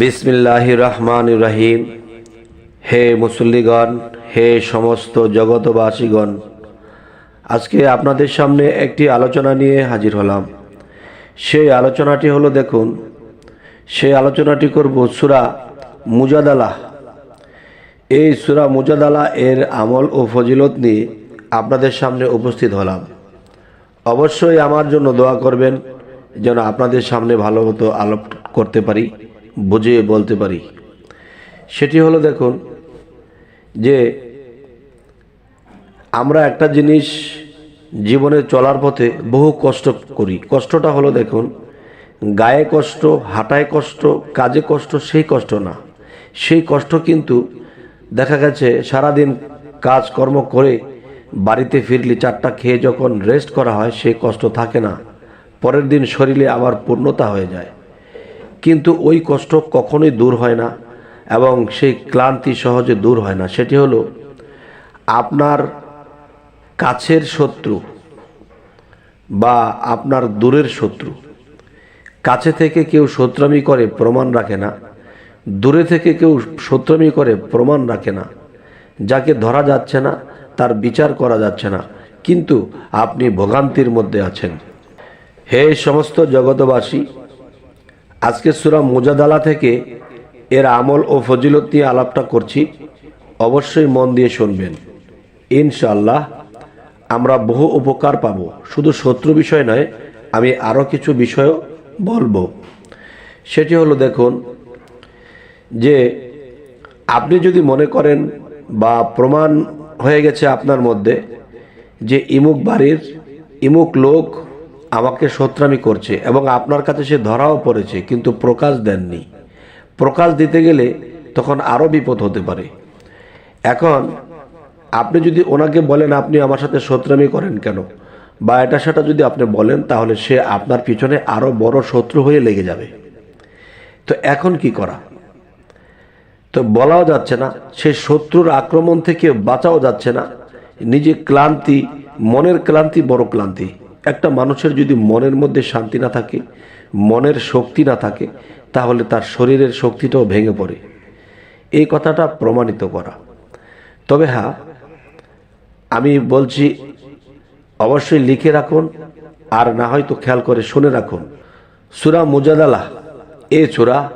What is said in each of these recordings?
বিসমিল্লাহ রহমান রহিম হে মুসল্লিগণ, হে সমস্ত জগতবাসীগণ আজকে আপনাদের সামনে একটি আলোচনা নিয়ে হাজির হলাম। সেই আলোচনাটি হলো, দেখুন, সেই আলোচনাটি করব সুরা মুজাদালা এই সুরা মুজাদালা এর আমল ও ফজিলত নিয়ে আপনাদের সামনে উপস্থিত হলাম। অবশ্যই আমার জন্য দোয়া করবেন, যেন আপনাদের সামনে ভালো মতো আলোপ করতে পারি। বুঝিয়ে বলতে পারি। সেটি হলো দেখুন যে আমরা একটা জিনিস জীবনে চলার পথে বহু কষ্ট করি। কষ্টটা হলো দেখুন, গায়ে কষ্ট, হাঁটায় কষ্ট, কাজে কষ্ট, সেই কষ্ট না। সেই কষ্ট কিন্তু দেখা গেছে সারাদিন কাজকর্ম করে বাড়িতে ফিরলে চারটা খেয়ে যখন রেস্ট করা হয়, সেই কষ্ট থাকে না। পরের দিন শরীরে আবার পূর্ণতা হয়ে যায়। কিন্তু ওই কষ্ট কখনোই দূর হয় না এবং সেই ক্লান্তি সহজে দূর হয় না। সেটি হলো আপনার কাছের শত্রু বা আপনার দূরের শত্রু। কাছে থেকে কেউ শত্রামি করে, প্রমাণ রাখে না। দূরে থেকে কেউ শত্রামি করে, প্রমাণ রাখে না। যাকে ধরা যাচ্ছে না, তার বিচার করা যাচ্ছে না। কিন্তু আপনি ভোগান্তির মধ্যে আছেন। হে সমস্ত জগতবাসী আজকে সুরা মোজাদালা থেকে এর আমল ও ফজিলত নিয়ে আলাপটা করছি। অবশ্যই মন দিয়ে শুনবেন। ইনশাল্লাহ আমরা বহু উপকার পাব। শুধু শত্রু বিষয় নয়, আমি আরও কিছু বিষয়ও বলব। সেটি হলো দেখুন যে আপনি যদি মনে করেন বা প্রমাণ হয়ে গেছে আপনার মধ্যে যে ইমুক বাড়ির, ইমুক লোক আমাকে শত্রামি করছে এবং আপনার কাছে সে ধরাও পড়েছে, কিন্তু প্রকাশ দেননি। প্রকাশ দিতে গেলে তখন আরও বিপদ হতে পারে। এখন আপনি যদি ওনাকে বলেন, আপনি আমার সাথে শত্রামি করেন কেন? বা এটা সেটা যদি আপনি বলেন, তাহলে সে আপনার পিছনে আরও বড় শত্রু হয়ে লেগে যাবে। তো এখন কি করা? তো বলাও যাচ্ছে না, সে শত্রুর আক্রমণ থেকে বাঁচাও যাচ্ছে না। নিজে ক্লান্তি, মনের ক্লান্তি বড় ক্লান্তি। একটা মানুষের যদি মনের মধ্যে শান্তি না থাকে, মনের শক্তি না থাকে, তাহলে তার শরীরের শক্তিটাও ভেঙে পড়ে। এই কথাটা প্রমাণিত করা। তবে হ্যাঁ আমি বলছি অবশ্যই লিখে রাখুন, আর না হয়তো খেয়াল করে শুনে রাখুন। সুরা মুজাদালা এ সুরা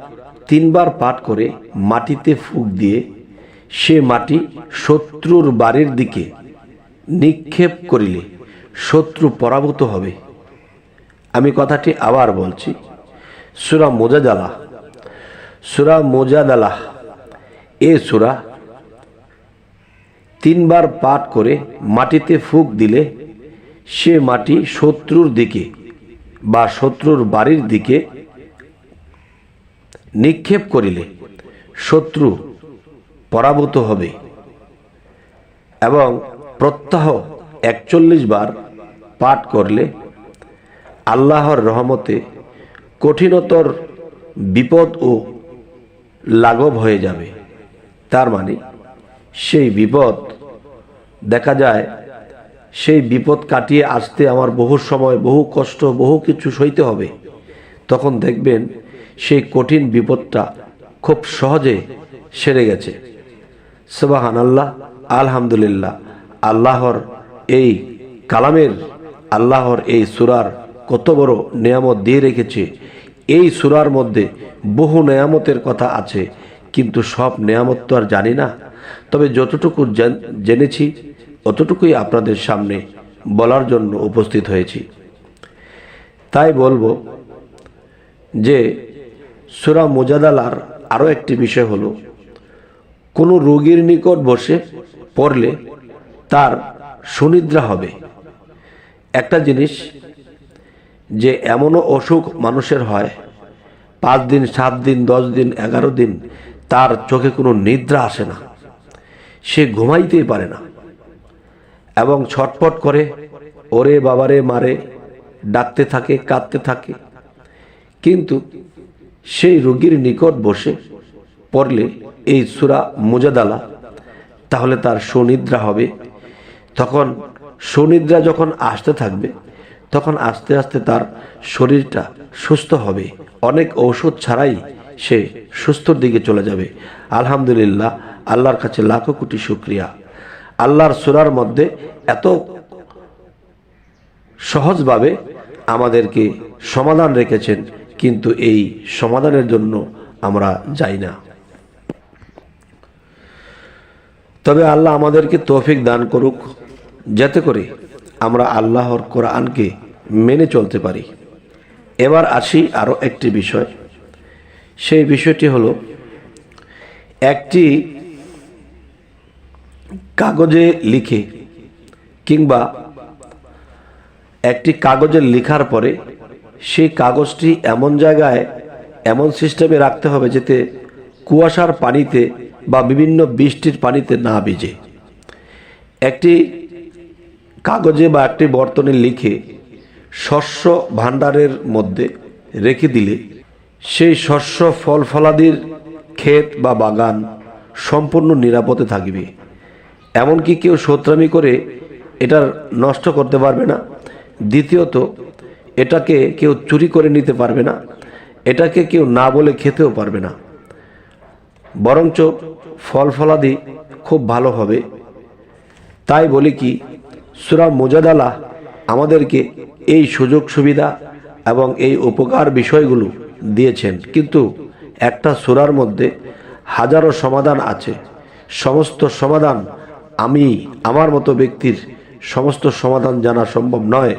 তিনবার পাঠ করে মাটিতে ফুক দিয়ে সে মাটি শত্রুর বাড়ির দিকে নিক্ষেপ করিলে। শত্রু পরাভূত হবে। আমি কথাটি আবার বলছি। সুরা মোজাদালা সুরা মোজাদালা এ সুরা তিনবার পাঠ করে মাটিতে ফুক দিলে সে মাটি শত্রুর দিকে বা শত্রুর বাড়ির দিকে নিক্ষেপ করিলে শত্রু পরাভূত হবে এবং প্রত্যাহ একচল্লিশ বার পাঠ করলে আল্লাহর রহমতে কঠিনতর বিপদ ও লাঘব হয়ে যাবে। তার মানে সেই বিপদ দেখা যায়, সেই বিপদ কাটিয়ে আসতে আমার বহু সময়, বহু কষ্ট, বহু কিছু সইতে হবে। তখন দেখবেন সেই কঠিন বিপদটা খুব সহজে সেরে গেছে। সবাহান আল্লাহ আলহামদুলিল্লাহ, আল্লাহর এই কালামের আল্লাহর এই সুরার কত বড় নেয়ামত দিয়ে রেখেছে। এই সুরার মধ্যে বহু নেয়ামতের কথা আছে, কিন্তু সব নেয়ামত তো আর জানি না। তবে যতটুকু জেনেছি, অতটুকুই আপনাদের সামনে বলার জন্য উপস্থিত হয়েছি। তাই বলব যে সুরা মোজাদালার আরও একটি বিষয় হলো, কোনো রোগীর নিকট বসে পড়লে তার সুনিদ্রা হবে। একটা জিনিস যে এমনও অসুখ মানুষের হয়, পাঁচ দিন, সাত দিন, দশ দিন, এগারো দিন, তার চোখে কোনো নিদ্রা আসে না। সে ঘুমাইতেই পারে না। এবং ছটপট করে, ওরে বাবারে মারে, ডাকতে থাকে, কাঁদতে থাকে। কিন্তু সেই রোগীর নিকট বসে পড়লে এই সুরা মুজাদালা, তাহলে তার সুনিদ্রা হবে। তখন সুনিদ্রা যখন আসতে থাকবে, তখন আস্তে আস্তে তার শরীরটা সুস্থ হবে। অনেক ঔষধ ছাড়াই সে সুস্থর দিকে চলে যাবে। আলহামদুলিল্লাহ, আল্লাহর কাছে লাখো কোটি শুক্রিয়া। আল্লাহর সুরার মধ্যে এত সহজভাবে আমাদেরকে সমাধান রেখেছেন, কিন্তু এই সমাধানের জন্য আমরা যাই না। তবে আল্লাহ আমাদেরকে তৌফিক দান করুক। যাতে করে আমরা আল্লাহর কোরআনকে মেনে চলতে পারি। এবার আসি আরও একটি বিষয়। সেই বিষয়টি হলো, একটি কাগজে লিখে কিংবা একটি কাগজে লেখার পরে সেই কাগজটি এমন জায়গায়, এমন সিস্টেমে রাখতে হবে যাতে কুয়াশার পানিতে বা বিভিন্ন বৃষ্টির পানিতে না ভিজে। একটি কাগজে বা একটি বর্তনে লিখে শস্য ভাণ্ডারের মধ্যে রেখে দিলে সেই শস্য ফল ফলাদির ক্ষেত বা বাগান সম্পূর্ণ নিরাপদে থাকবে। এমনকি কেউ শত্রামি করে এটার নষ্ট করতে পারবে না। দ্বিতীয়ত, এটাকে কেউ চুরি করে নিতে পারবে না। এটাকে কেউ না বলে খেতেও পারবে না। বরঞ্চ ফল ফলাদি খুব ভালো হবে। তাই বলি কি সুরা মোজাদালা আমাদেরকে এই সুযোগ সুবিধা এবং এই উপকার বিষয়গুলো দিয়েছেন। কিন্তু একটা সুরার মধ্যে হাজারো সমাধান আছে। সমস্ত সমাধান আমি, আমার মতো ব্যক্তির সমস্ত সমাধান জানা সম্ভব নয়।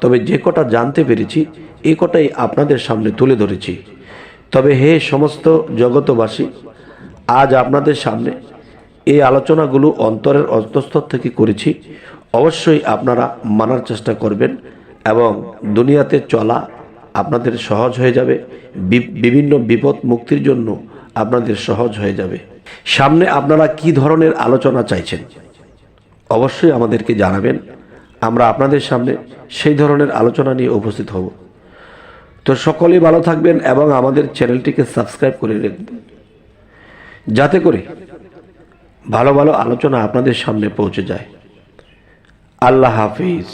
তবে যে কটা জানতে পেরেছি, এ কটাই আপনাদের সামনে তুলে ধরেছি। তবে হে সমস্ত জগতবাসী আজ আপনাদের সামনে এই আলোচনাগুলো অন্তরের অন্তঃস্থর থেকে করেছি। অবশ্যই আপনারা মানার চেষ্টা করবেন এবং দুনিয়াতে চলা আপনাদের সহজ হয়ে যাবে। বিভিন্ন বিপদ মুক্তির জন্য আপনাদের সহজ হয়ে যাবে। সামনে আপনারা কি ধরনের আলোচনা চাইছেন? অবশ্যই আমাদেরকে জানাবেন। আমরা আপনাদের সামনে সেই ধরনের আলোচনা নিয়ে উপস্থিত হব। তো সকলেই ভালো থাকবেন এবং আমাদের চ্যানেলটিকে সাবস্ক্রাইব করে রাখবেন। যাতে করে ভালো ভালো আলোচনা আপনাদের সামনে পৌঁছে যায়। আল্লাহ হাফিজ।